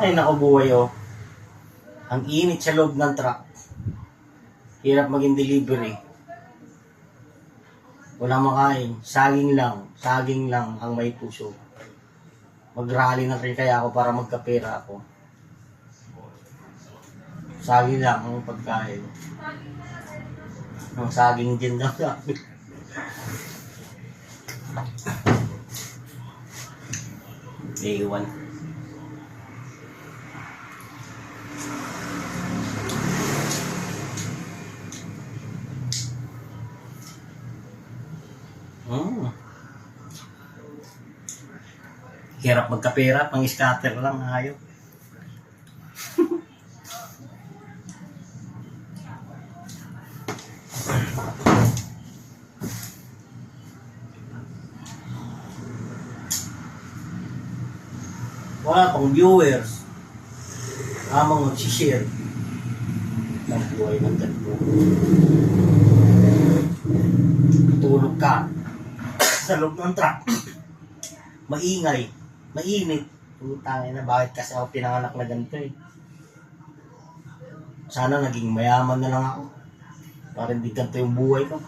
Ay, naku buhay oh. Ang init sa loob ng truck. Hirap maging delivery. Wala makain. Saging lang. Saging lang ang may puso. Mag-rally na rin kaya ako para magkapera ako. Saging lang ang pagkain. Ang saging din daw namin. Day 1. Hmm. Hirap magkapera, pang scatter lang, ayaw. wala pang viewers tamang magsishare ng buhay ng ganito. Sa loob ng truck. Maingay, mainit. Putangin na, bakit kasi ako pinanganak na ganito eh. Sana naging mayaman na lang ako. Para hindi ganito yung buhay ko.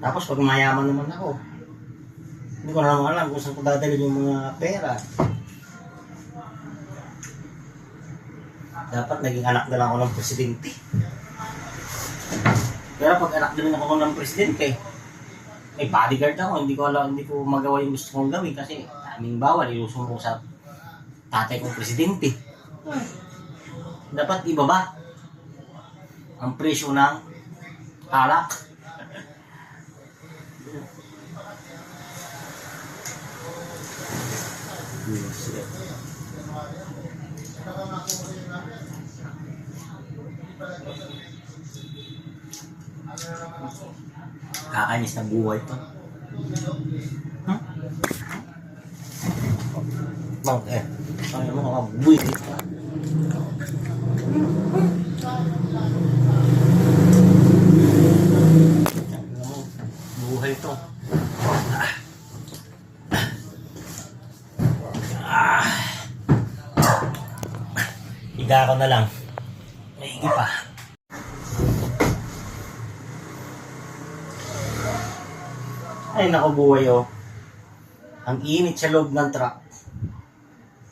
Tapos pag mayaman naman ako, hindi ko na lang alam kung saan ko dadalhin yung mga pera. Dapat naging anak na lang ako ng presidente. Pero pag anak din ako ng presidente, may bodyguard ako, hindi ko alam, hindi ko magawa yung gusto kong gawin kasi daming bawal, ilusong ko sa tatay kong presidente. Dapat ibaba ang presyo ng alak. Kakanyis ng buhay to. Hmm? Bang, eh. Ano mo mga buhay to. Ah. Higa ko na lang. May pa. Ay, naku oh. Ang init sa loob ng truck.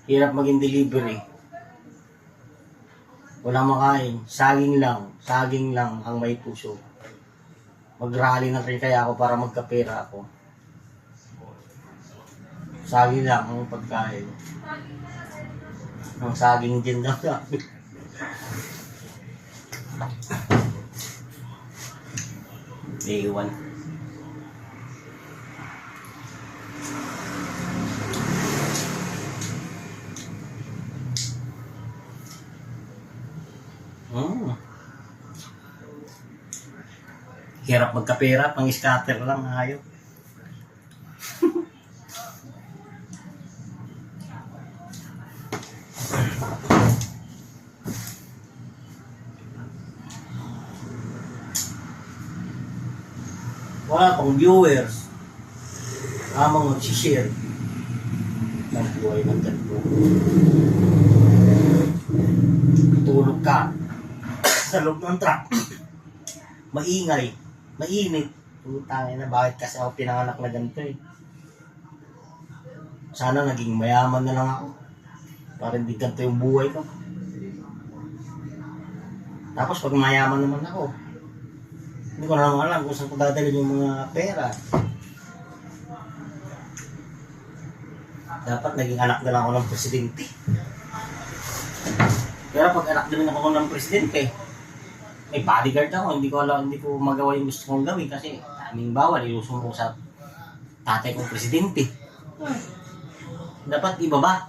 Hirap maging delivery. Wala makain. Saging lang. Saging lang ang may puso. Mag-rally na rin kaya ako para magkapera ako. Saging lang ang pagkain. Ang saging din lang namin. Iwan. Mm. Hirap magkapera, pang scatter lang, ayaw. Wala pang viewers. Amang magsishare ng buhay ng. Sa loob ng truck. Maingay, mainit. Putangin na, bakit kasi ako pinanganak na ganito eh. Sana naging mayaman na lang ako. Para hindi ganito yung buhay ko. Tapos pag mayaman naman ako, hindi ko na lang alam kung saan ko dadalhin yung mga pera. Dapat naging anak na lang ako ng presidente. Pero pag anak din ako ng presidente, may bodyguard ako, hindi ko alam, hindi ko magawa yung gusto kong gawin kasi daming bawal, ilusong ko sa tatay kong presidente. Dapat ibaba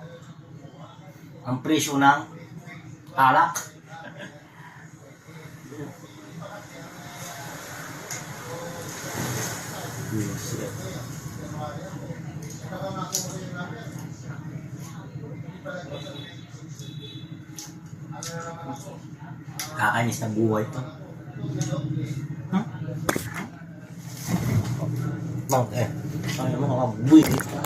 ang presyo ng alak. Kakainis ng buhay to. Huh? Mount eh. Ano mo kakabuhi dito?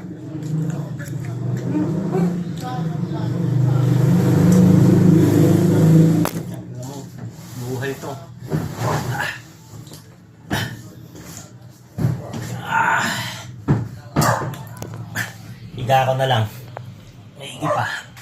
buhay to. Ah. Ah. Higa ko na lang. Naigi pa.